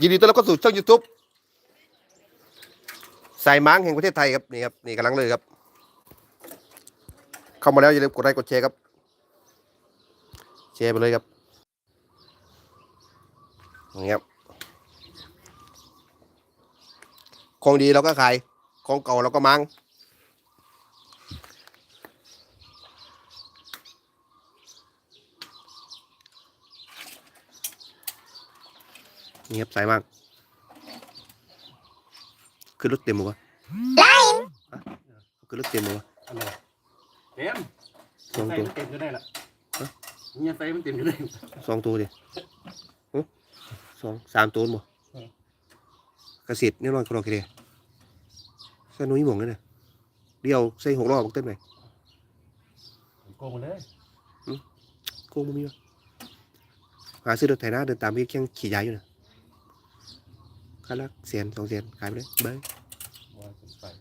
ยินดีต้อนรับเข้าสู่ช่องยูทูบสายม้างแห่งประเทศไทยครับนี่ครับนี่กำลังเลยครับ เข้ามาแล้วอย่าลืมกดไลค์กดแชร์ครับแชร์ไปเลยครับนี่ครับของดีเราก็ขายของเก่าเราก็มัง นี่ครับสายมากขึ้นรถเต็มหมดวะขึ้นรถเต็มหมดวะอะไรเต็มสองใส่ตัวมันเต็มอยู่ได้ละฮะเนี่ยใส่มันเต็มอยู่ได้สองตัวดิหึสองสามตัวหมดอืมกระสิทธิ์นี่รอยกรอกกี่เดียใส่นุ้ยหมองเลยเนี่ยเดียวใส่หกรอบบักเต้นไหนโกงหมดเลยโกงมึงมีวะหาซื้อรถไถนาเดินตามพี่แข่งขี่ย้ายอยู่นะ คันละแสนสองแสนขายไปเลยเบ้ยว่าสงสัย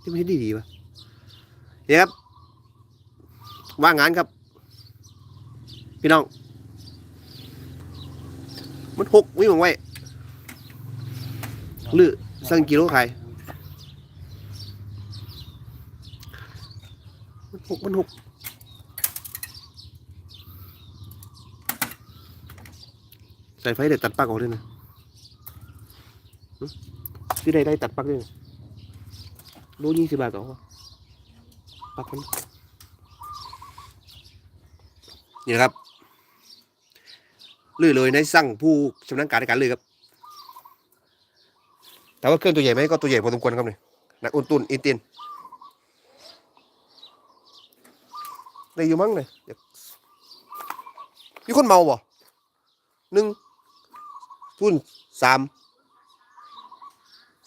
ที่ไม่ใช่ดีดีๆวะเนี่ยครับ ว่างงานครับ พี่น้อง มันหกวิ่งมองไว้ลือสั่งกิโลขายมันหกมันหกใส่ไฟเดี๋ยวตัดปลั๊กออกด้วยนะ หึที่ได้ได้ตัดปักด้วยนะโลยี่สิบบาทก็เอปักมันนี่นะครับลื่อเลยในสั่งผู้ชำนาญการในการเลยครับ แต่ว่าเครื่องตัวใหญ่ไหมก็ตัวใหญ่พอสมควรครับเนี่ยนักอุนตุนอินเตียนได้อยู่มั้งเนี่ยมีคนเมาบ่หนึ่งทุนสาม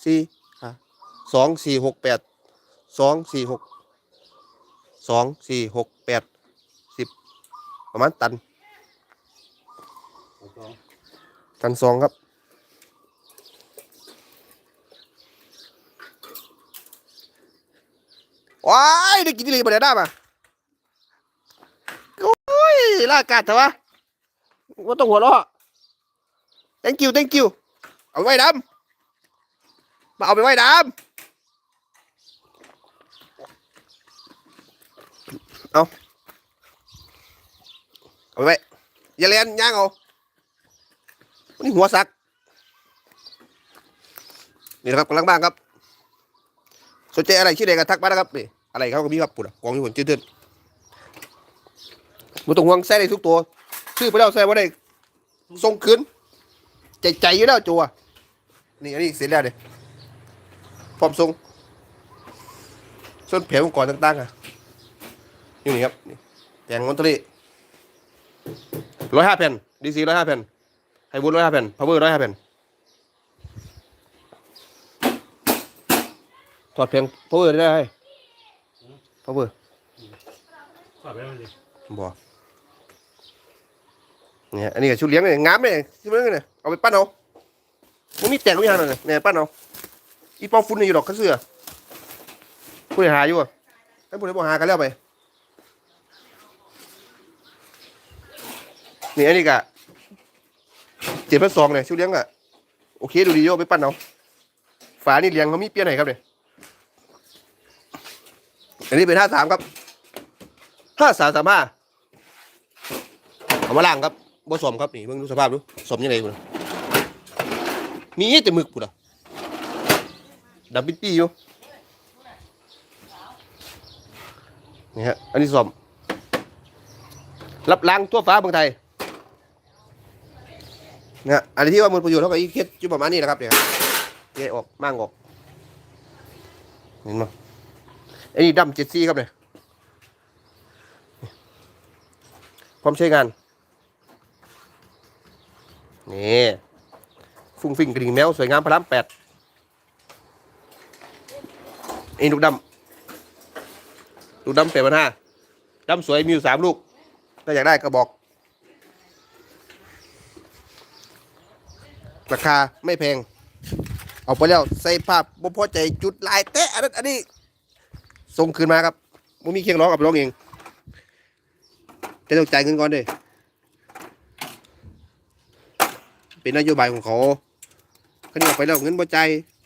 สี่สองสี่หกแปดสองสี่หกสองสี่หกแปดสิบประมาณตัน ตันสองครับว้ายได้กินที่เลยมาเดี๋ยวได้มาโอ้ยลากาดเถอะวะว่าต้องหัวเราะ thank you thank you เอาไปไว้ดำ มาเอาไปไว้ดำเอาเอาไปไว้อย่าเลียนย่างเอาวันนี้หัวสัก นี่นะครับกำลังบ้างครับ สนใจอะไรชื่อใดก็ทักมานะครับนี่อะไรเขาก็มีครับปุ่นกองอยู่บนจืดๆมันต้องห่วงใส่ได้ทุกตัวซื้อไปแล้วใส่ว่าได้ส่งคืนใจใจอยู่แล้วจัวนี่อันนี้เสร็จแล้วเนี่ย พร้อมส่งส่วนแผงอุปกรณ์ต่างๆอะอยู่นี่ครับนี่แผงมอนเตรีร้อยห้าแผ่นดีซีร้อยห้าแผ่นไฮบูร้อยห้าแผ่นพาวเวอร์ร้อยห้าแผ่นถอดเพียงพาวเวอร์ได้ไหมพาวเวอร์สอบไปแล้วดิบ่เนี่ยอันนี้ก็ชุดเลี้ยงเนี่ยงามเลยชุดเลี้ยงเนี่ยเอาไปปั้นเอามันมีแต่งไม่ยังเลยเนี่ยปั้นเอา อีปองฟุ้นนี่อยู่ดอกกระเสือผู้ใดหาอยู่อะให้ผู้ใดบ่หากันแล้วไปนี่อันนี้ก็เจ็ดพันสองเนี่ยชุดเลี้ยงอะโอเคดูดีโยไปปั้นเอาฝานี่เลี้ยงเขามีเปี้ยไหนครับเนี่ยอันนี้เป็นห้าสามครับห้าสามสามห้าเอามาล้างครับบ่สมครับนี่เบิ่งดูสภาพดูสมยังไงพุ่นน่ะมีแต่หมึกพุ่นอะ ดำปิดปี้อยู่นี่ฮะอันนี้สมรับล้างทั่วฟ้าเมืองไทยนะฮะอันนี้ที่ว่ามันประโยชน์เท่ากับอีเคสอยู่ประมาณนี้นะครับเนี่ยแกะออกมั่งออกเห็นมั้ยไอ้นี่ดำเจ็ดซี่ครับเนี่ยพร้อมใช้งานนี่ฟุ้งฟิ้งกระดิ่งแมวสวยงามพระรามแปด ไอ้ลูกดำลูกดำแปดพันห้าดำสวยมีอยู่สามลูก ถ้าอยากได้ก็บอก ราคาไม่แพง เอาไปแล้วใส่ภาพบ่พอใจจุดลายเตะอันนั้นอันนี้ส่งคืนมาครับมึมีเคียงร้องกับร้องเองแต่ต้องจ่ายเงินก่อนด้เป็นนโยบายของเขาเขานี่ออกไปแล้วเงินบ่ใจ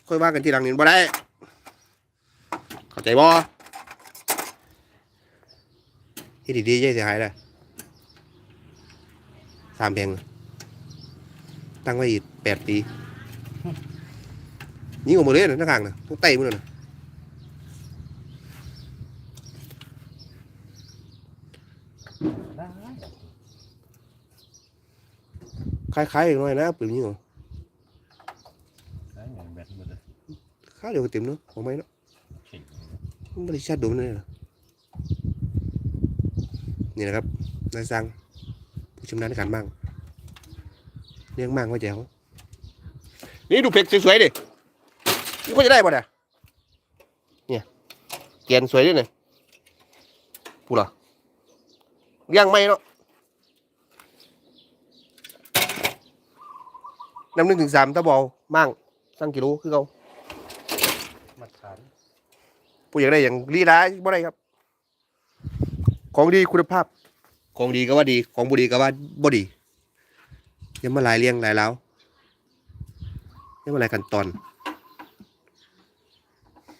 ค่อยว่ากันทีหลังนี่บ่ได้ ใจบ่เฮ็ดดีๆอย่าเสียหายเลยสามแพงเลยตั้งไว้อีกแปดปียิงออกมาเลยนะหน้าข้างนะต้องไต่มือนะได้คล้ายๆอย่างน้อยนะปืนยิงออกได้เงินแบตหมดเลยข้าวเดียวก็เต็มเนาะของไหมเนาะเข่งมัน บริษัทดูมันเลยเหรอนี่นะครับนายสังผู้ชำนาญการมั่งเลี้ยงมั่งไว้แจ๋วนี่ดูเพ็กสวยๆดินี่ก็จะได้ป่ะเนี่ยเนี่ยเกียนสวยด้วยเนี่ยพูดเหรอเลี้ยงไม่เนาะน้ำหนึ่งถึงสามตะบอลมั่งสั่งกิโลคือเขา ผู้อยากได้อย่างลีลาบ่ได้ครับ ของดีคุณภาพ ของดีก็ว่าดี ของบ่ดีก็ว่าบ่ดีอยังมาหลายเรียงหลายแล้วอยังมาหลายขั้นตอน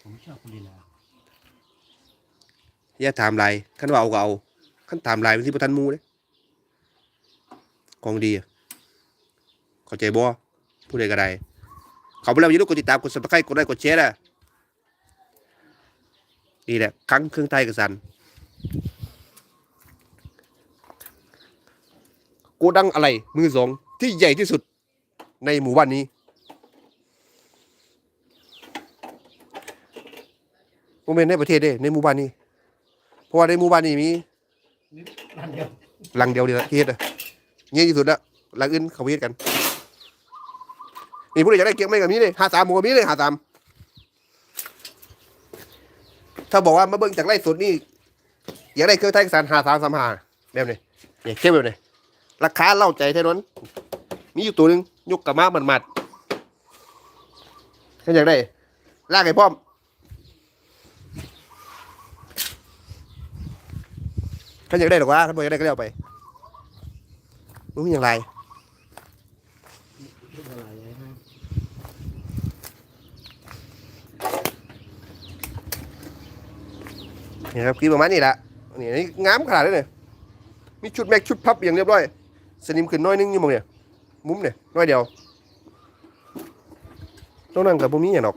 ผมชอบคุณลีลาอย่าถามหลายคันว่าเอาก็เอาคันถามหลายเป็นที่ประทันหมูเด้ของดีอะเข้าใจบ่ผู้ใดก็ได้เขาไปแล้วอย่าลืมกดติดตามกด subscribe กดไลค์กดแชร์นะ นี่แหละครั้งเครื่องไทยกับสันโกดังอะไรมือสองที่ใหญ่ที่สุดในหมู่บ้านนี้โมเมนในประเทศเด้ในหมู่บ้านนี้ เพราะว่าในหมู่บ้านนี้มีนั่นเดียวหลังเดียวเดียวที่เฮ็ดอะเงี้ยที่สุดละหลังอื่นเขาเฮ็ดกันนี่ผู้ใดอยากได้เกียงไม่กับนี้เลยหาสามหมูกับนี้เลยหาสาม ถ้าบอกว่ามาเบิ่งจากไร่สดนี่อยากได้เครื่องไทยสารหาสามสามหาแบบนี้เนี่ยเทียบแบบนี้ราคาเล่าใจแท้นั้นมีอยู่ตัวหนึงยกกระมามันมัดๆถ้าอยากได้ลากไอ้พร้อมถ้าอยากได้หรอกว่าถ้าบ่อยากได้ก็เลี้ยวไปมึงอย่างไร นี่ครับคือประมาณนี้แหละนี่นี่งามขนาดนี้เลยมีชุดแม็กชุดพับอย่างเรียบร้อย สนิมขึ้นน้อยนึงอยู่หมองเนี่ยมุ้มเนี่ยน้อยเดียวต้องนั่งกับพวกนี้อย่างดอก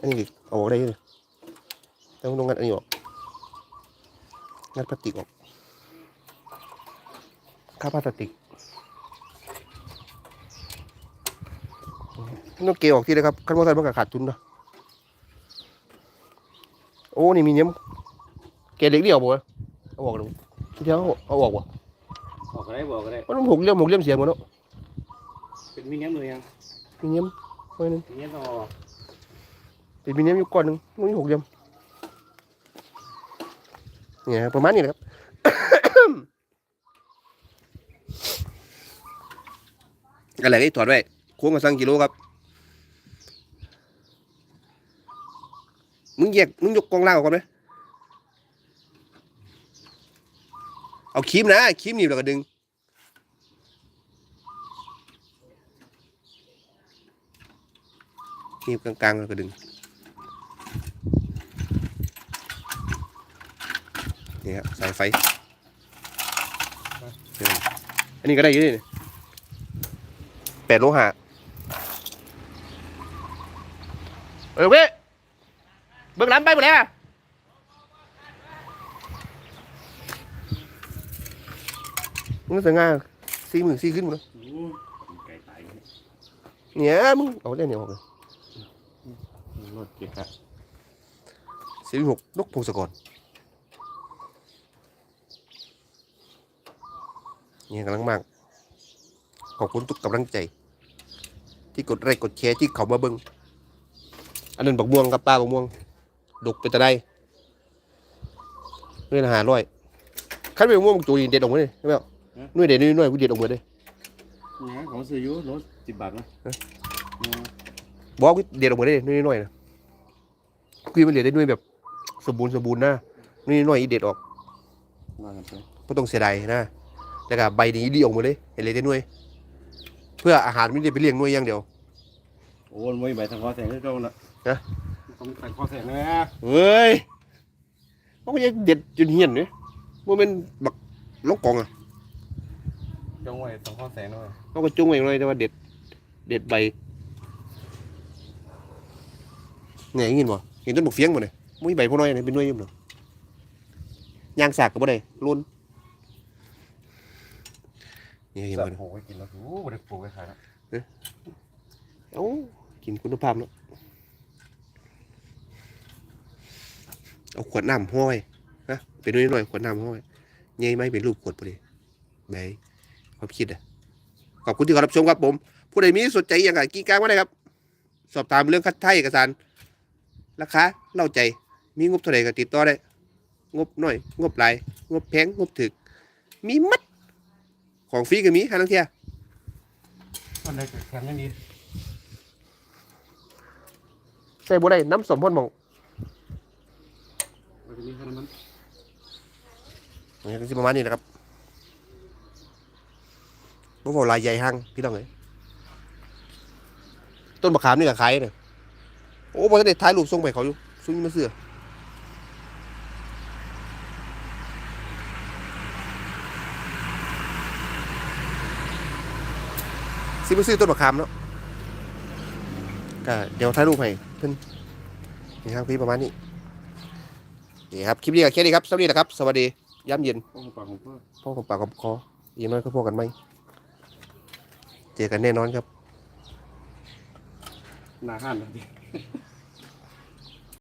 อันนี้เอาออกได้เลยแต่ต้องงัดอันนี้ออกงัดพลาสติกออกค่าพลาสติกต้องเกลี่ยออกทีนะครับขั้นว่าทันมันก็ขาดทุนเนาะ อ้นี่มีเนี้ยมเกล็ดเล็กเดียวบ่เอาออกดูทีเดียวเอาเอาออกบ่ออกก็ได้บอกก็ได้มันหกเลี่ยมหกเลี่ยมเสียหมดแล้วเป็นมินิมือยังมีเนี้ยมไว้หนึงมินิต่อเป็นมีเนี้ยมอยู่ก้อนหนึงมันมีหกเลี่ยมเนี่ยครับประมาณนี้นะครับอะไรที่ถอดไว้ควงมาสั่งกิโลครับ มึงแยกมึงยกกองล่างออกก่อนไหมเอาคีมนะคีมหนีบแล้วก็ดึงครีมกลางๆแล้วก็ดึง นี่ครับสายไฟ อันนี้ก็ได้เยอะเลยแปดโลหะ เออเว้ย เบิ่งหลังไปหมดแล้วอะมึงเสียงานสี่หมื่นสี่ขึ้นหมดแล้วโอ้ไก่ตายเนี่ยมึงเอาได้เนี่ยออกเลยรถเก็บครับสี่หกนกพงศกรเนี่ยกำลังมาก ขอบคุณทุกกำลังใจ ที่กดไลค์กดแชร์ที่เขามาเบิ่งอันนั้นบักม่วงครับป้าบักม่วง ดกไปแต่ได้เงินหาร้อยขั้นเป็นบักม่วงตัวนี้เด็ดออกมาเลยใช่ไหมหน่วยเด็ดหน่วยกูเด็ดออกมาเลยเนี่ยของซื้ออยู่รถสิบบาทนะบอกว่าเด็ดออกมาได้หน่อยหน่อยๆนะคือมันเหลือได้หน่วยแบบ สมบูรณ์สมบูรณ์นะหน่วยหน่อยๆอีเด็ดออกมากันไปไม่ต้องเสียดายนะแล้วก็ใบนี้เดี่ยวหมดเลยเห็นเลยได้หน่วยเพื่ออาหารไม่ได้ไปเลี้ยงหน่วยอย่างเดียวโอ้ยมวยใบทางคอแสงด้วยเจ้าน่ะฮะ ต้องทางคอแสงนะเฮ้ยมันก็ยังเด็ดจนเหี้ยนเนี่ยมันเป็นบักลกกองอะจ้องไว้ทางคอแสงด้วยมันก็จุ้งไว้อย่างไรแต่ว่าเด็ด เด็ดใบเนี่ยยินบ่เห็นต้นบักเฟียงบ่เนี่ยมุ้ยใบพวกน้อยเนี่ยเป็นหน่วยอยุ่มเนาะยางสากก็บ่ได้ล้นนี่เห็นสับ่บเนี่ยปลูกไว้กินแล้วโอ้โหได้ปลูกไว้ขายแล้วเอ้ากินคุณภาพเนาะ เอาขวดน้ำห้อยนะเป็นหน่วยหน่อยขวดน้ำห้อยใหญ่ไหมเป็นรูปขวดพอดีไหนความคิดอะขอบคุณที่เข้ารับชมครับผม ผู้ใดมีสนใจอย่างไรกี่กลางมาได้ครับ สอบถามเรื่องคัดไทยเอกสารราคาเล่าใจมีงบเท่าไหร่ก็ติดต่อได้ งบน้อย งบหลาย งบแพงงบถึก มีมัดของฟรีก็มีฮะนังเทียมันได้แถมยังดีใส่บ่ได้น้ำสมพรหมอง นจะมีแค่นั้นมันนี่ก็สิประมาณนี้นะครับบ่บอกลายใหญ่ห้างพี่น้องเอ้ยต้นมะขามนี่ก็ขายเนี่ยโอ้บ่ทันได้ถ่ายรูปส่งไปเขาอยู่ซุ่มมาเสือสิมาซื้อต้นมะขามเนาะก็เดี๋ยวถ่ายรูปให้เพิ่นนี่ครับพี่ประมาณนี้ นี่ครับคลิปนี้ก็แค่นี้ครับสวัสดีนะครับ สวัสดีย้ำเย็นโอ้ปากของพ่อพ่อกับปากกับคออีกน้อยก็พวกกันไหมเจอกันแน่นอนครับ หนาห้านเลย